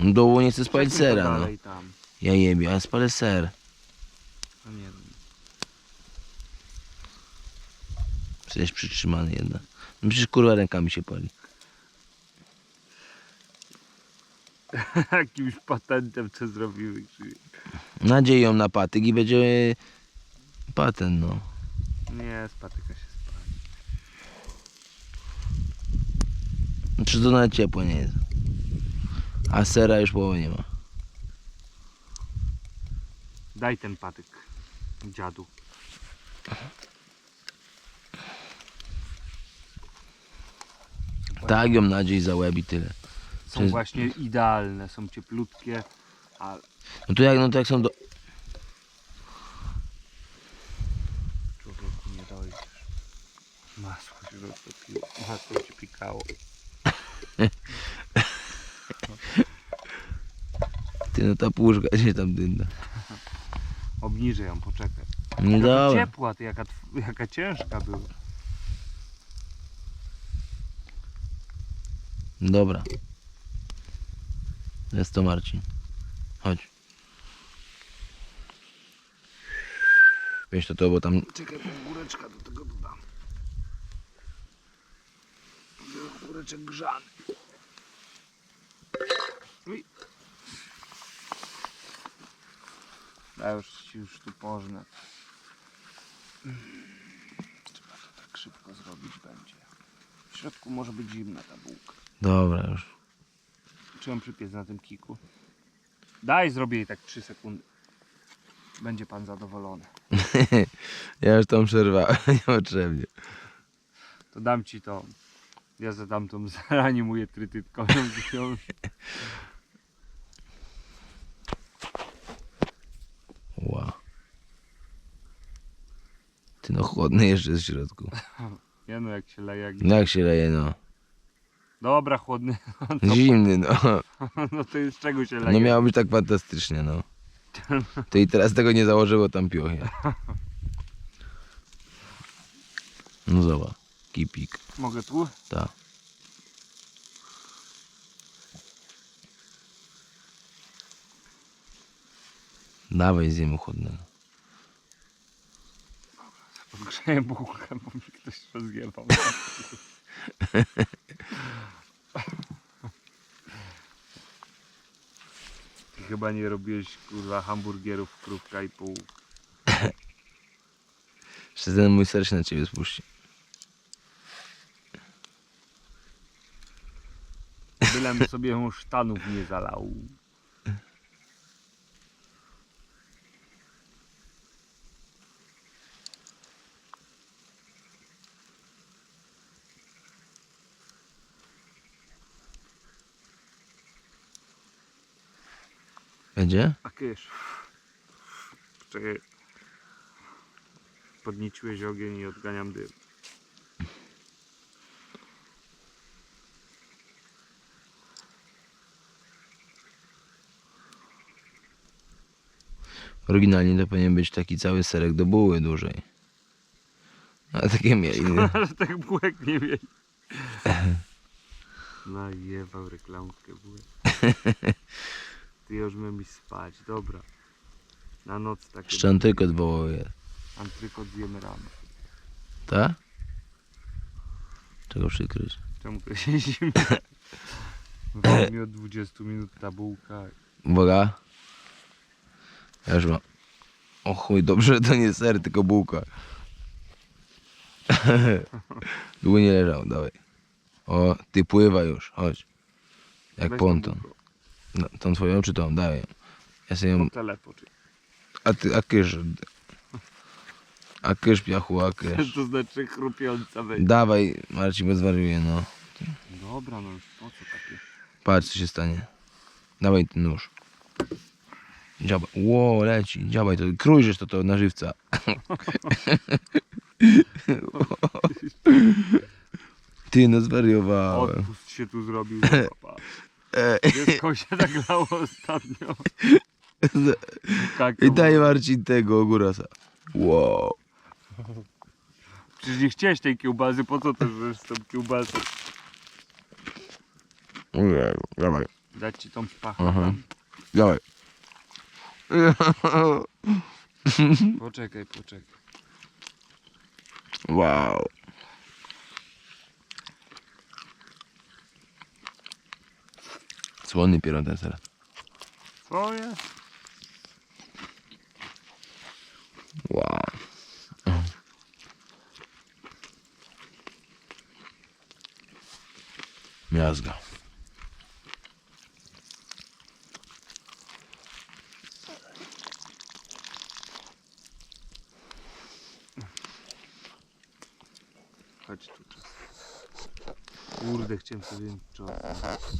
Dołu nie chcę spalić to sera, no. dalej tam. Ja jebie, ale spalę ser. Nie wiem. Przecież przytrzymany jednak. No przecież kurwa rękami się pali. Jakimś patentem co zrobiły. Czy... Nadzieją na patyk i będzie patent, no. Nie, z patyka się spali. Znaczy to nawet ciepło nie jest. A sera już połowy nie ma. Daj ten patyk, dziadu. Tak ją nadziei za łeb i tyle. Są jest- właśnie idealne, są cieplutkie, ale No to jak, no to jak są do... człowieku nie dojdziesz. Masło się roztopiło, masło ci pikało. Ty no ta puszka się tam dynda. Obniżę ją, poczekaj. Nie Jaka dobra. ciepła, ty, jaka, jaka ciężka była. Dobra. Jest to Marcin. Chodź. Weź to to, bo tam... Czekaj, bo góreczka do tego dodam. Góreczek grzany. Uj. Ja już, już tu pożnę. Trzeba to tak szybko zrobić będzie. W środku może być zimna ta bułka. Dobra już. Czy ją przypiec na tym kiku? Daj, zrobię jej tak 3 sekundy. Będzie pan zadowolony. ja już tą przerwałem, niepotrzebnie. To dam ci to. Ja zadam tą zaanimuję trytytką. ją- Ła. Ty no chłodny jeszcze jest w środku. Nie no, jak się leje. Jak... No jak się leje, no. Dobra, chłodny. No, Zimny, no. no to z czego się leje? No miało być tak fantastycznie, no. To i teraz tego nie założyło tam piochy. No zobacz. Kipik. Mogę tu? Tak. Dawaj zjemy chłodnego. Podgrzeję bułkę, bo mi ktoś rozjebał. Ty chyba nie robiłeś kurwa hamburgerów krówka i pół. Jeszcze ten mój ser się na ciebie spuści. Bylem sobie sztanów nie zalał. Będzie? A kysz. Czekaj. Podnieciłeś ogień i odganiam dym. Oryginalnie to powinien być taki cały serek do buły dłużej. A takie mieli. Ale tak bułek nie mieli. Najebał reklamkę bułek. Ty już mi spać, dobra. Na noc takie. Jeszcze antrykot wołuje. Antrykot zjemy rano. Tak? Czego przykryć? Czemu? Wam mi od 20 minut ta bułka. Uwaga. Ja już mam. O chuj, dobrze, to nie ser, tylko bułka. Długo nie leżał, dawaj. O, ty pływa już, chodź. Jak Weź tą ponton. bułkę. No, tą twoją czy tą? Dawaj. Ja sobie ją... Telefon. czy- A ty, a kysz. A kysz, piachu, a kysz. To znaczy chrupiąca będzie. Dawaj, Marcin, bo zwariuje, no. Dobra, no po co takie? Patrz, co się stanie. Dawaj ten nóż. Dziabaj. Ło, leci. Dziabaj to. Krójżysz to to na żywca. Ty, no zwariowałem. Odpust się tu zrobił. zobacz. E, Dziecko się nagrało ostatnio. I daj Marcin tego ogórasa. Wow. Przecież nie chciałeś tej kiełbasy, po co też żesz z tą kiełbasą? Ojej, Dawaj. Dać ci tą szpachę. Aha. Dawaj. Poczekaj, poczekaj. Wow. Słony pieron ten ser. Co jest? Wow. Miazga. Chodź tu. Kurde, chciałem sobie czas.